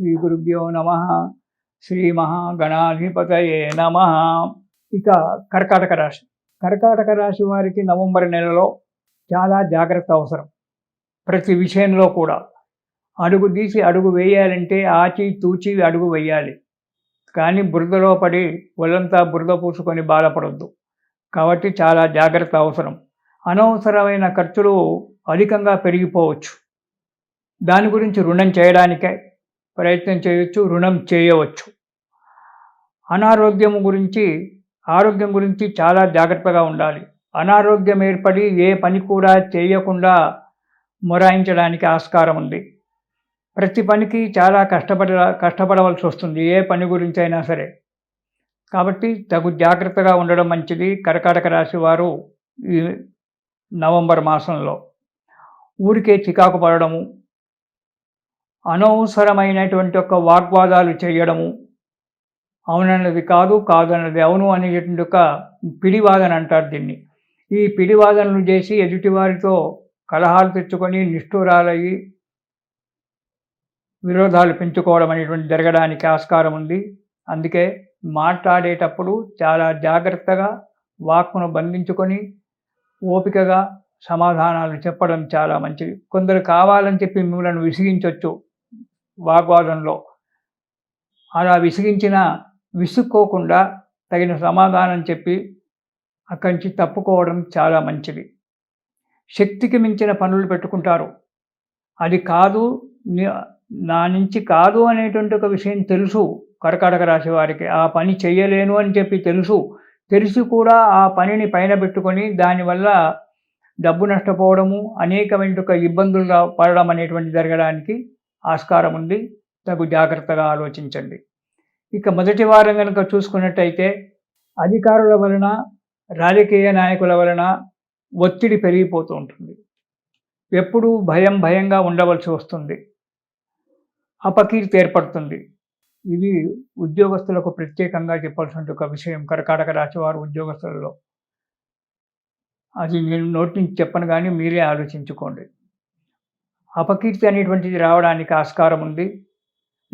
శ్రీ గురుభ్యో నమ శ్రీ మహాగణాధిపతయే నమ ఇక కర్కాటక రాశి. కర్కాటక రాశి వారికి నవంబర్ నెలలో చాలా జాగ్రత్త అవసరం. ప్రతి విషయంలో కూడా. అడుగు తీసి అడుగు వేయాలంటే ఆచి తూచి అడుగు వేయాలి. కానీ బురదలో పడి ఒళ్ళంతా బురద పూసుకొని బాధపడద్దు. కాబట్టి చాలా జాగ్రత్త అవసరం. అనవసరమైన ఖర్చులు అధికంగా పెరిగిపోవచ్చు. దాని గురించి రుణం చేయడానికే ప్రయత్నం చేయొచ్చు రుణం చేయవచ్చు. అనారోగ్యం గురించి ఆరోగ్యం గురించి చాలా జాగ్రత్తగా ఉండాలి. అనారోగ్యం ఏర్పడి ఏ పని కూడా చేయకుండా మొరాయించడానికి ఆస్కారం ఉంది. ప్రతి పనికి చాలా కష్టపడ కష్టపడవలసి వస్తుంది ఏ పని గురించి అయినా సరే. కాబట్టి తగు జాగ్రత్తగా ఉండడం మంచిది. కర్కాటక రాశి వారు ఈ నవంబర్ మాసంలో. ఊరికే చికాకు పడడము అనవసరమైనటువంటి ఒక వాగ్వాదాలు చేయడము. అవునన్నది కాదు కాదన్నది అవును అనేటువంటి ఒక పిడివాదన అంటారు దీన్ని. ఈ పిడివాదనలు చేసి ఎదుటివారితో కలహాలు తెచ్చుకొని నిష్ఠూరాలయ్యి విరోధాలు పెంచుకోవడం అనేటువంటి జరగడానికి ఆస్కారం ఉంది. అందుకే మాట్లాడేటప్పుడు చాలా జాగ్రత్తగా వాక్కును బంధించుకొని ఓపికగా సమాధానాలు చెప్పడం చాలా మంచిది. కొందరు కావాలని చెప్పి మిమ్మల్ని విసిగించవచ్చు వాగ్వాదంలో. అలా విసిగించిన విసుక్కోకుండా తగిన సమాధానం చెప్పి అక్కడి నుంచి తప్పుకోవడం చాలా మంచిది. శక్తికి మించిన పనులు పెట్టుకుంటారు. అది కాదు నా నుంచి కాదు అనేటువంటి ఒక విషయం తెలుసు కర్కాటక రాశి వారికి. ఆ పని చేయలేను అని చెప్పి తెలుసు. తెలిసి కూడా ఆ పనిని పైన పెట్టుకొని దానివల్ల డబ్బు నష్టపోవడము అనేకమైన ఇబ్బందులు పడడం అనేటువంటి జరగడానికి ఆస్కారం ఉంది తగు జాగ్రత్తగా ఆలోచించండి. ఇక మొదటి వారం కనుక చూసుకున్నట్టయితే అధికారుల వలన రాజకీయ నాయకుల వలన ఒత్తిడి పెరిగిపోతూ ఉంటుంది. ఎప్పుడూ భయం భయంగా ఉండవలసి వస్తుంది. అపకీర్తి ఏర్పడుతుంది. ఇది ఉద్యోగస్తులకు ప్రత్యేకంగా చెప్పాల్సిన ఒక విషయం. కర్కాటక రాశి ఉద్యోగస్తులలో. అది నేను నోటి నుంచి చెప్పను కానీ మీరే ఆలోచించుకోండి. అపకీర్తి అనేటువంటిది రావడానికి ఆస్కారం ఉంది.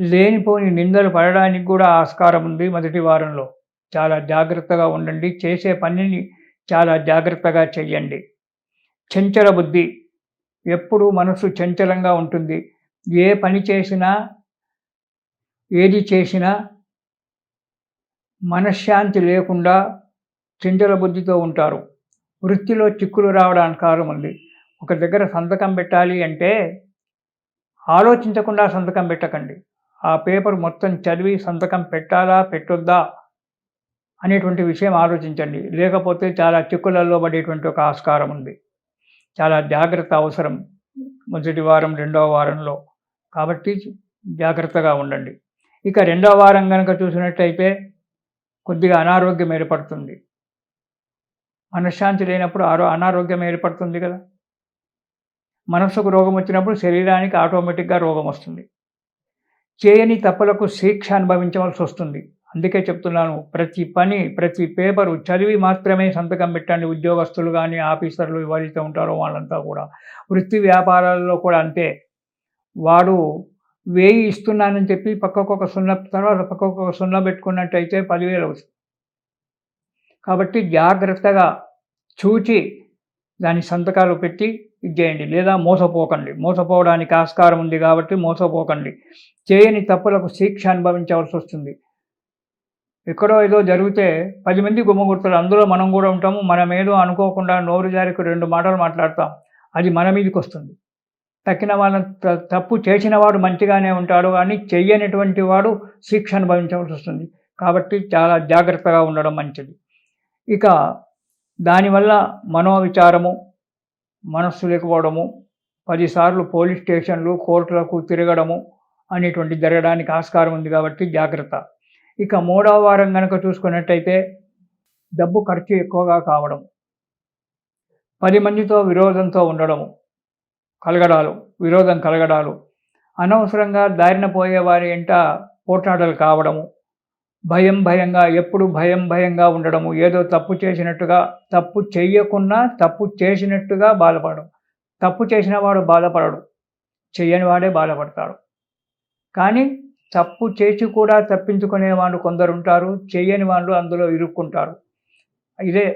లేనిపోని నిందలు పడడానికి కూడా ఆస్కారం ఉంది మొదటి వారంలో. చాలా జాగ్రత్తగా ఉండండి. చేసే పనిని చాలా జాగ్రత్తగా చెయ్యండి. చంచల బుద్ధి. ఎప్పుడూ మనసు చంచలంగా ఉంటుంది. ఏ పని చేసినా ఏది చేసినా మనశ్శాంతి లేకుండా చంచల బుద్ధితో ఉంటారు. వృత్తిలో చిక్కులు రావడానికి కారణం ఉంది. ఒక దగ్గర సంతకం పెట్టాలి అంటే ఆలోచించకుండా సంతకం పెట్టకండి. ఆ పేపర్ మొత్తం చదివి సంతకం పెట్టాలా పెట్టొద్దా అనేటువంటి విషయం ఆలోచించండి. లేకపోతే చాలా చిక్కులలో పడేటువంటి ఒక ఆస్కారం ఉంది. చాలా జాగ్రత్త అవసరం మొదటి వారం రెండవ వారంలో. కాబట్టి జాగ్రత్తగా ఉండండి. ఇక రెండవ వారం కనుక చూసినట్టయితే కొద్దిగా అనారోగ్యం ఏర్పడుతుంది. మనశ్శాంతి లేనప్పుడు ఆరో అనారోగ్యం ఏర్పడుతుంది కదా. మనస్సుకు రోగం వచ్చినప్పుడు శరీరానికి ఆటోమేటిక్గా రోగం వస్తుంది. చేయని తప్పులకు శిక్ష అనుభవించవలసి వస్తుంది. అందుకే చెప్తున్నాను ప్రతి పని ప్రతి పేపరు చదివి మాత్రమే సంతకం పెట్టండి. ఉద్యోగస్తులు కానీ ఆఫీసర్లు ఎవరైతే ఉంటారో వాళ్ళంతా కూడా. వృత్తి వ్యాపారాల్లో కూడా అంతే. వాడు వేయి ఇస్తున్నానని చెప్పి పక్కకు ఒక సున్నా తర్వాత పక్కకు ఒక సున్నా పెట్టుకున్నట్టయితే పదివేలు అవుతుంది. కాబట్టి జాగ్రత్తగా చూచి దాని సంతకాలు పెట్టి ఇచ్చేయండి లేదా మోసపోకండి. మోసపోవడానికి ఆస్కారం ఉంది కాబట్టి మోసపోకండి. చేయని తప్పులకు శిక్ష అనుభవించవలసి వస్తుంది. ఎక్కడో ఏదో జరిగితే పది మంది గుమ్మగుర్తులు అందులో మనం కూడా ఉంటాము. మనం ఏదో అనుకోకుండా నోరు జారికి రెండు మాటలు మాట్లాడతాం. అది మన మీదకి వస్తుంది. తక్కిన వాళ్ళని తప్పు చేసిన వాడు మంచిగానే ఉంటాడు కానీ చెయ్యనటువంటి వాడు శిక్ష అనుభవించవలసి వస్తుంది. కాబట్టి చాలా జాగ్రత్తగా ఉండడం మంచిది. ఇక దానివల్ల మనోవిచారము మనస్సు లేకపోవడము పదిసార్లు పోలీస్ స్టేషన్లు కోర్టులకు తిరగడము అనేటువంటి జరగడానికి ఆస్కారం ఉంది కాబట్టి జాగ్రత్త. ఇక మూడవ వారం కనుక చూసుకున్నట్టయితే డబ్బు ఖర్చు ఎక్కువగా కావడం పది మందితో విరోధంతో ఉండడము కలగడాలు విరోధం కలగడాలు అనవసరంగా దారిన పోయేవారి ఎంట పోట్లాటలు కావడము భయం భయంగా ఎప్పుడు భయం భయంగా ఉండడము ఏదో తప్పు చేసినట్టుగా తప్పు చెయ్యకున్నా తప్పు చేసినట్టుగా బాధపడడం. తప్పు చేసిన వాడు బాధపడడు చెయ్యని వాడే బాధపడతాడు. కానీ తప్పు చేసి కూడా తప్పించుకునే వాళ్ళు కొందరు ఉంటారు చేయని వాళ్ళు అందులో ఇరుక్కుంటారు. ఇదే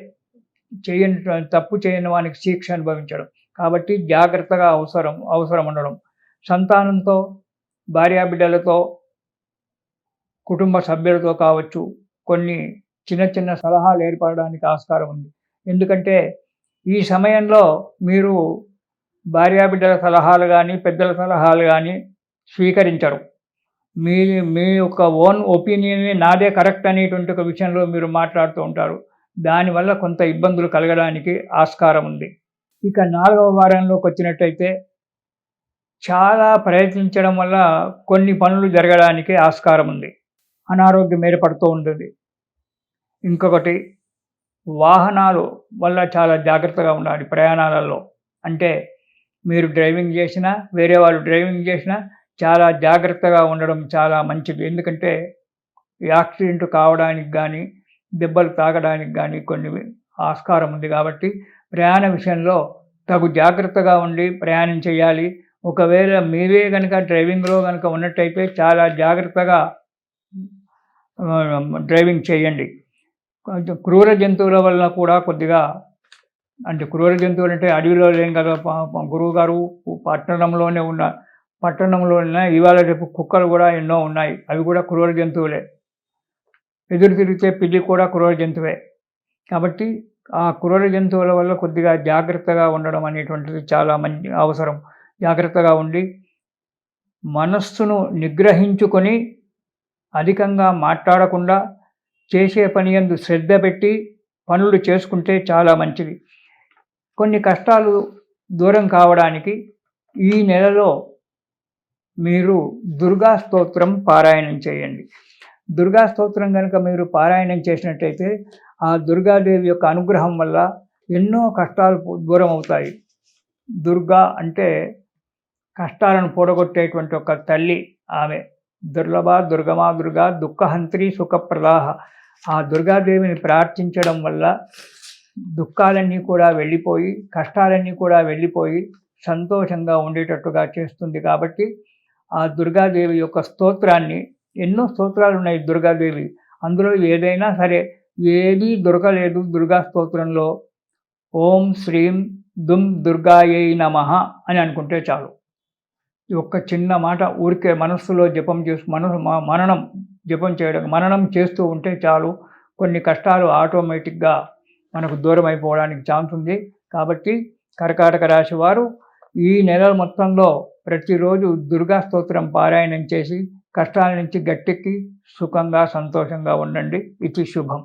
చేయని తప్పు చేయని వానికి శిక్ష అనుభవించడం. కాబట్టి జాగ్రత్తగా అవసరం అవసరం ఉండడం. సంతానంతో భార్యాబిడ్డలతో కుటుంబ సభ్యులతో కావచ్చు కొన్ని చిన్న చిన్న సలహాలు ఏర్పడడానికి ఆస్కారం ఉంది. ఎందుకంటే ఈ సమయంలో మీరు భార్యాబిడ్డల సలహాలు కానీ పెద్దల సలహాలు కానీ స్వీకరించరు. మీ మీ యొక్క ఓన్ ఒపీనియన్ని నాదే కరెక్ట్ అనేటువంటి ఒక విషయంలో మీరు మాట్లాడుతూ ఉంటారు. దానివల్ల కొంత ఇబ్బందులు కలగడానికి ఆస్కారం ఉంది. ఇక నాలుగవ వారంలోకి వచ్చినట్టయితే చాలా ప్రయత్నించడం వల్ల కొన్ని పనులు జరగడానికి ఆస్కారం ఉంది. అనారోగ్యం ఏర్పడుతూ ఉంటుంది. ఇంకొకటి వాహనాలు వల్ల చాలా జాగ్రత్తగా ఉండాలి ప్రయాణాలలో. అంటే మీరు డ్రైవింగ్ చేసినా వేరే వాళ్ళు డ్రైవింగ్ చేసినా చాలా జాగ్రత్తగా ఉండడం చాలా మంచిది. ఎందుకంటే యాక్సిడెంట్ కావడానికి కానీ దెబ్బలు తాగడానికి కానీ కొన్ని ఆస్కారం ఉంది కాబట్టి ప్రయాణ విషయంలో తగు జాగ్రత్తగా ఉండి ప్రయాణం చేయాలి. ఒకవేళ మీరే కనుక డ్రైవింగ్లో కనుక ఉన్నట్టయితే చాలా జాగ్రత్తగా డ్రైవింగ్ చేయండి. కొంచెం క్రూర జంతువుల వల్ల కూడా కొద్దిగా అంటే క్రూర జంతువులు అంటే అడవిలో లేం కదా గురువు గారు పట్టణంలోనే ఉన్న పట్టణంలో ఉన్న ఇవాళ రేపు కుక్కలు కూడా ఎన్నో ఉన్నాయి. అవి కూడా క్రూర జంతువులే. ఎదురు తిరిగితే పిల్లి కూడా క్రూర జంతువే. కాబట్టి ఆ క్రూర జంతువుల వల్ల కొద్దిగా జాగ్రత్తగా ఉండడం అనేటువంటిది చాలా మంచి అవసరం. జాగ్రత్తగా ఉండి మనస్సును నిగ్రహించుకొని అధికంగా మాట్లాడకుండా చేసే పని ఎందు శ్రద్ధ పెట్టి పనులు చేసుకుంటే చాలా మంచిది. కొన్ని కష్టాలు దూరం కావడానికి ఈ నెలలో మీరు దుర్గా స్తోత్రం పారాయణం చేయండి. దుర్గా స్తోత్రం కనుక మీరు పారాయణం చేసినట్టయితే ఆ దుర్గాదేవి యొక్క అనుగ్రహం వల్ల ఎన్నో కష్టాలు దూరం అవుతాయి. దుర్గా అంటే కష్టాలను పూడగొట్టేటువంటి ఒక తల్లి ఆమె. దుర్లభ దుర్గమా దుర్గా దుఃఖహంత్రి సుఖప్రదాహ. ఆ దుర్గాదేవిని ప్రార్థించడం వల్ల దుఃఖాలన్నీ కూడా వెళ్ళిపోయి కష్టాలన్నీ కూడా వెళ్ళిపోయి సంతోషంగా ఉండేటట్టుగా చేస్తుంది కాబట్టి ఆ దుర్గాదేవి యొక్క స్తోత్రాన్ని ఎన్నో స్తోత్రాలు ఉన్నాయి దుర్గాదేవి. అందులో ఏదైనా సరే ఏదీ దొరకలేదు దుర్గా స్తోత్రంలో. ఓం శ్రీం దుమ్ దుర్గాయై నమ అని అనుకుంటే చాలు. ఈ ఒక్క చిన్న మాట ఊరికే మనస్సులో జపం చేసి మనసు మననం జపం చేయడం మననం చేస్తూ ఉంటే చాలు. కొన్ని కష్టాలు ఆటోమేటిక్గా మనకు దూరం అయిపోవడానికి ఛాన్స్ ఉంది. కాబట్టి కర్కాటక రాశి వారు ఈ నెల మొత్తంలో ప్రతిరోజు దుర్గా స్తోత్రం పారాయణం చేసి కష్టాల నుంచి గట్టెక్కి సుఖంగా సంతోషంగా ఉండండి. ఇది శుభం.